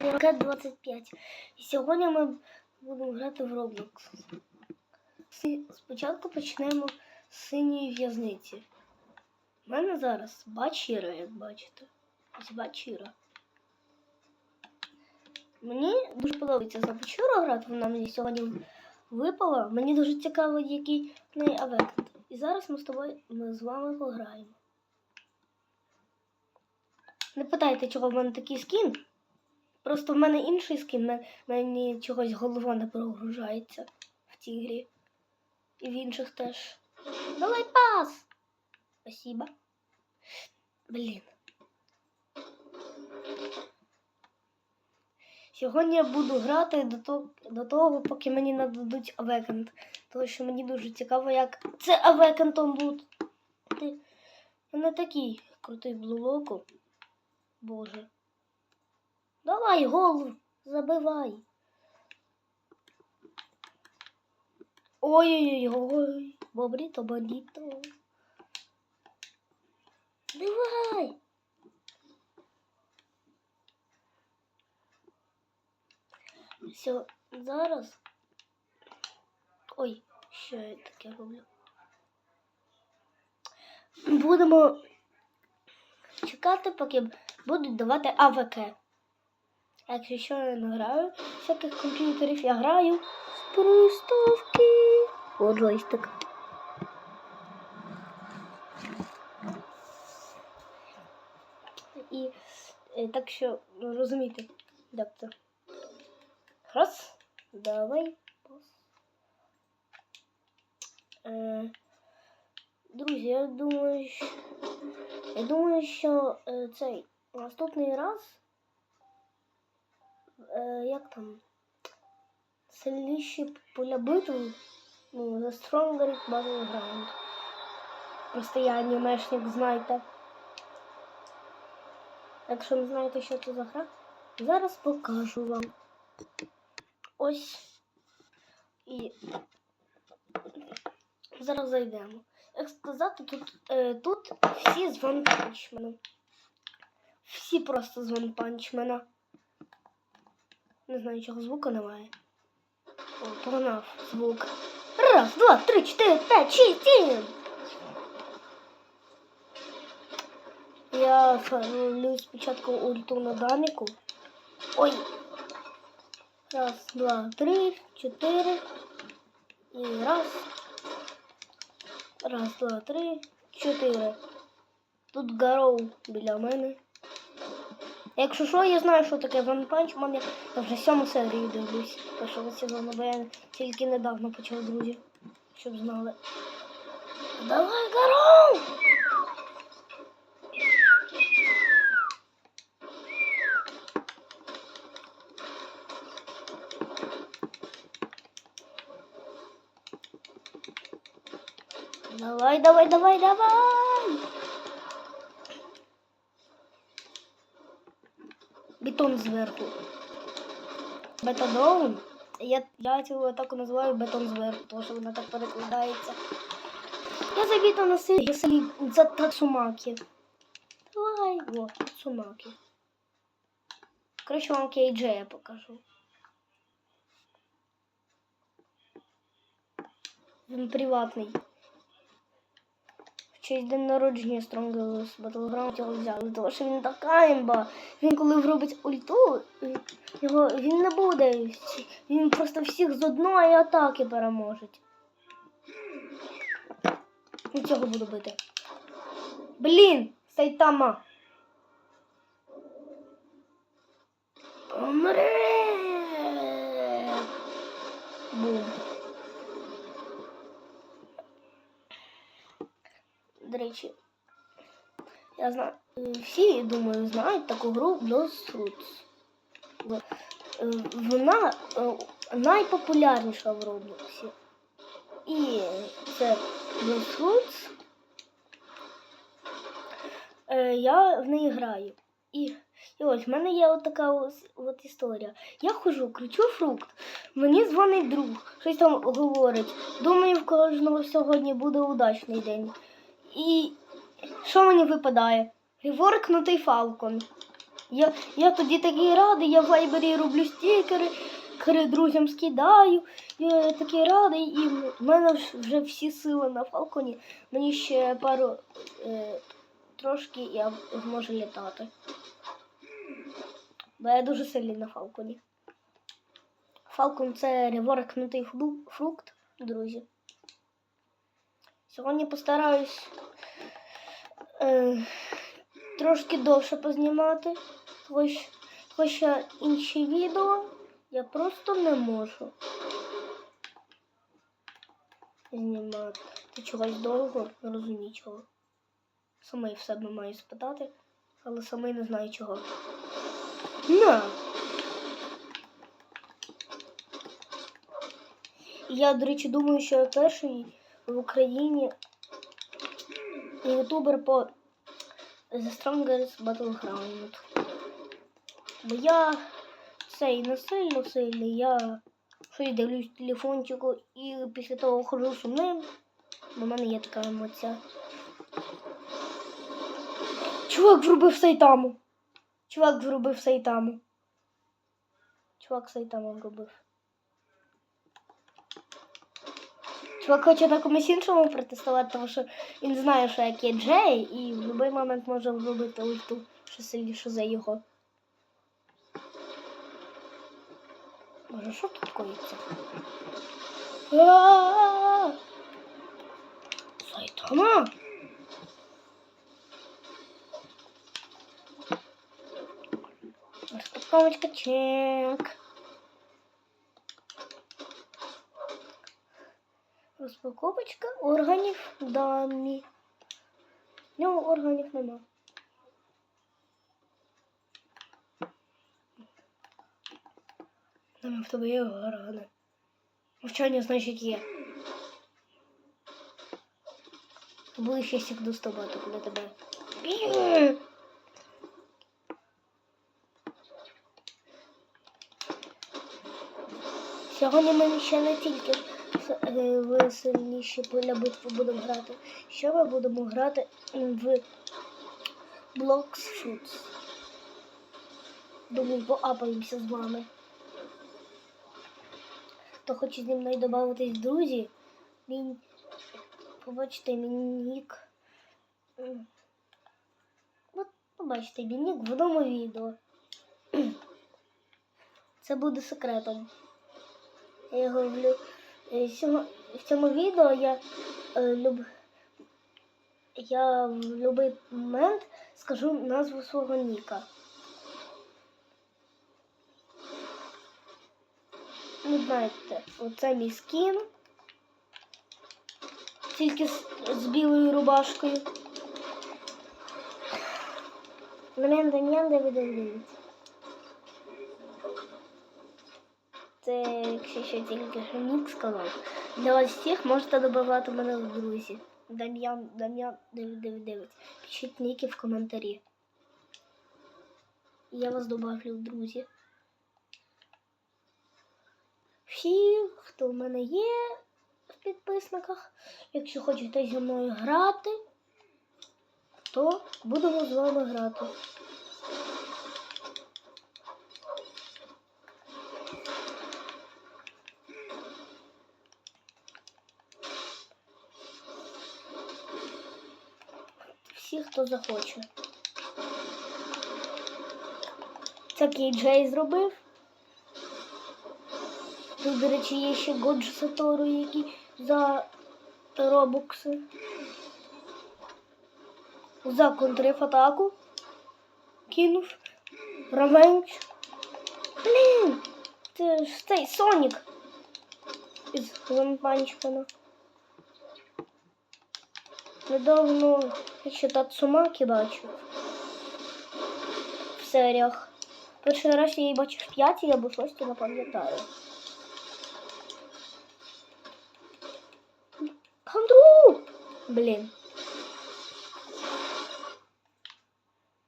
Ракет 25. І сьогодні ми будемо грати в Roblox. Спочатку почнемо з синьої в'язниці. У мене зараз бачіра, як бачите. Ось бачіра. Мені дуже подобається за бачіру грати, вона мені сьогодні випала. Мені дуже цікаво, який в неї авект. І зараз ми з тобою ми з вами пограємо. Не питайте, чого в мене такий скін. Просто в мене інший скін, мені чогось голова не прогружається в цій грі. І в інших теж. Давай пас! Спасибо. Блін. Сьогодні я буду грати до того, до того поки мені нададуть авекент. Тому що мені дуже цікаво, як це авекентом буде. Не такий крутий блулоку. Боже. Давай гол, забивай. Ой-ой-ой, бобріто, бандіто. Давай. Все, зараз. Ой, що я таке роблю? Будемо чекати, поки будуть давати АВК. Якщо що я не граю всяких комп'ютерів, я граю з приставки. О, джойстик. І е, так що розумієте, як це. Раз, давай. Е, друзі, я думаю, що, я думаю, що е, цей наступний раз е, як там? Сильніші поля битви. Ну, The Stronger Battleground. Просто я анімешник, знаєте. Якщо не знаєте, що це за гра, зараз покажу вам. Ось. І зараз зайдемо. Як сказати, тут, е, тут всі з ванпанчмена. Всі просто з ванпанчмена. Не знаю, чого звука немає. О, погнав звук. Раз, два, три, чотири, п'ять, шість, сім. Я фармлю спочатку ульту на Данику. Ой. Раз, два, три, чотири. І раз. Раз, два, три, чотири. Тут Гароу біля мене. Якщо що, я знаю, що таке One Punch Man, я вже сьому серію дивлюсь першого сезону, бо я тільки недавно почав, друзі, щоб знали. Давай, Гароу! Давай, давай, давай, давай! Бетон зверху. Бетодаун. Я, я цю атаку називаю бетон зверху, тому що вона так перекладається. Я забіта на силі, я селі за Тацумаки. Давай, о, Тацумаки. Коротше, вам Кейджея покажу. Він приватний. Честь день народження Strongest Battleground його взяли, тому що він така імба. Він коли вробить ульту, його він не буде. Він просто всіх з одної атаки переможе. І цього буду бити. Блін, Сайтама. Помре. Бум. До речі, я знаю, всі, думаю, знають таку гру Lost Roots. Е, Вона е, найпопулярніша в Роблоксі. І це Lost Roots. Е, Я в неї граю. І, і ось в мене є от така ось от історія. Я хожу, кричу фрукт. Мені дзвонить друг, щось там говорить. Думаю, в кожного сьогодні буде удачний день. І що мені випадає? Реворкнутий фалкон. Я, я тоді такий радий, я в вайбері роблю стікери, друзям скидаю. Я такий радий, і в мене вже всі сили на фалконі. Мені ще пару е, трошки я зможу літати. Бо я дуже сильний на фалконі. Фалкон це реворкнутий фрукт, друзі. Сьогодні постараюсь е, трошки довше познімати, що, інші відео я просто не можу знімати. Ти чогось довго, не розумію чого. Самий в себе маю спитати, але самий не знаю чого. На! Я, до речі, думаю, що я перший в Україні ютубер по The Strongest Battleground. Бо я цей не сильно сильний, я щось дивлюсь телефончику і після того хожу сумним. Бо в мене є така емоція. Чувак зробив сайтаму. Чувак зробив сайтаму. Чувак сайтаму зробив. Чувак хоче на комусь іншому протестувати, тому що він знає, що як є Джей, і в будь-який момент може зробити ульту, що сильніше за його. Боже, що тут коїться? Сайтама! Распаковочка чек. Розпаковочка органів дамі. В нього органів нема. Нема в тебе є органи. Мовчання значить є. Були ще як достобати, коли тебе. Сьогодні ми ще не тільки в сильніші поля битви будемо грати. Ще ми будемо грати в Blocks Shoots. Думаю, поапаємося з вами. Хто хоче зі мною додатись друзі, мій, побачите мій нік. От побачите мій нік в одному відео. Це буде секретом. Я його люблю. Е, В цьому відео я е, люб... я в будь-який момент скажу назву свого ніка. Ну, знаєте, оце мій скін. Тільки з, з білою рубашкою. Дем'ян, Дем'ян, Девід, Девід. Це, ще тільки що нік сказав. Для вас всіх можете додавати мене в друзі. Дам'ян, Дам'ян 999. Пишіть ніки в коментарі. Я вас добавлю в друзі. Всі, хто в мене є в підписниках, якщо хочете зі мною грати, то будемо з вами грати. Всі, хто захоче. Це Джей зробив. Тут, до речі, є ще Годжі Сатору, які за робокси. За контратаку. Кинув. Ревенч. Блін! Це ж цей Сонік. Із Ванпанчкана. Недавно я ще Тацумаки бачив. В серіях. Перший раз я її бачив в п'ятій або шостій, не пам'ятаю. Андру! Блін.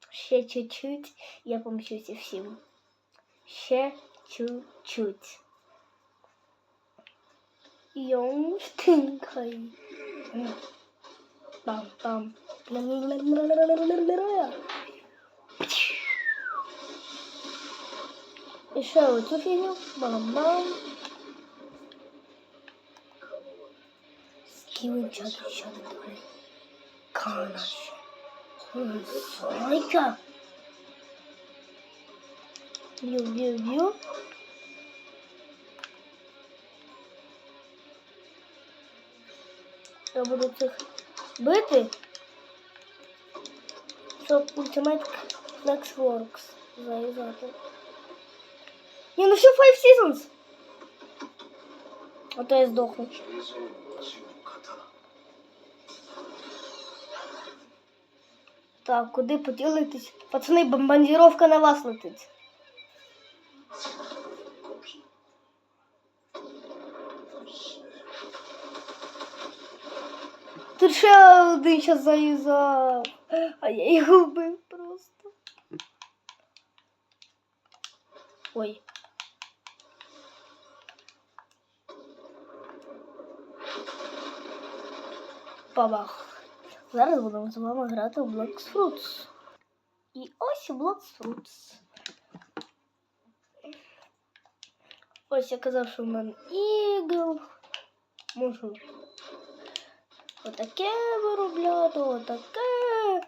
Ще чуть-чуть я помщуся всім. Ще чуть-чуть. Йом штинкай. Пам-пам. І ще оцю фігню. Бам-бам. Скіли чати, чати, давай. Канаш. Сайка. Б'ю, б'ю, б'ю. Я буду цих бити, щоб ультимейт Flexworks заїжджати. Ні, ну все Five Seasons! А то я здохну. Так, куди поділитись? Пацани, бомбардировка на вас летить. Тут ще один щас заюзав. А я його вбив просто. Ой. Бабах. Зараз будемо з вами грати в Blox Fruits. І ось Blox Fruits. Ось я казав, що в мене ігл. Можу Отаке виробляти, отаке.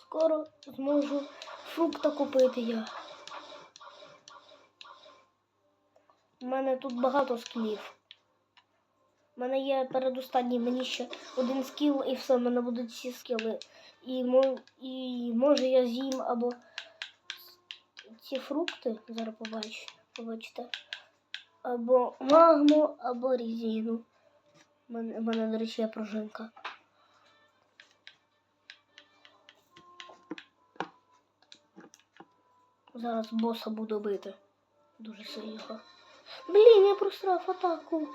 Скоро зможу фрукта купити я. У мене тут багато скілів. У мене є передостанній, мені ще один скіл і все, в мене будуть всі скіли. І, і може я з'їм або ці фрукти, зараз побачу, побачите. Або магму, або різину. У мене, мене, до речі, є пружинка. Зараз боса буду бити. Дуже сильно. Блін, я просрав атаку.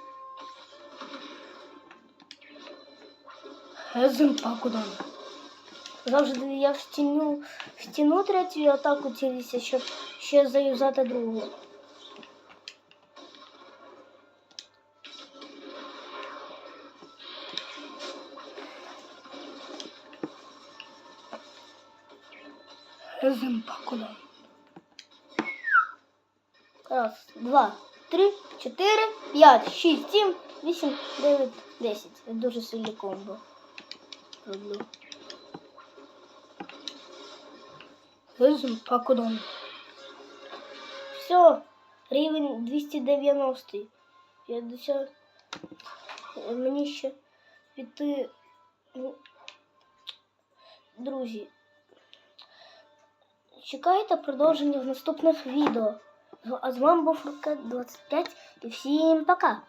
Хезенпакудан. Завжди я в стіну, в стіну третю атаку цілюся, щоб ще заюзати другу. Хезенпакудан. Раз, два, три, чотири, п'ять, шість, сім, вісім, дев'ять, десять. Я дуже сильне комбо. Роблю. Хезенпакудан. Все, рівень 290. 50. Мені ще піти. Ну, друзі, Чекайте продовження в наступних відео. А з вами був Рукет 25 і всім пока!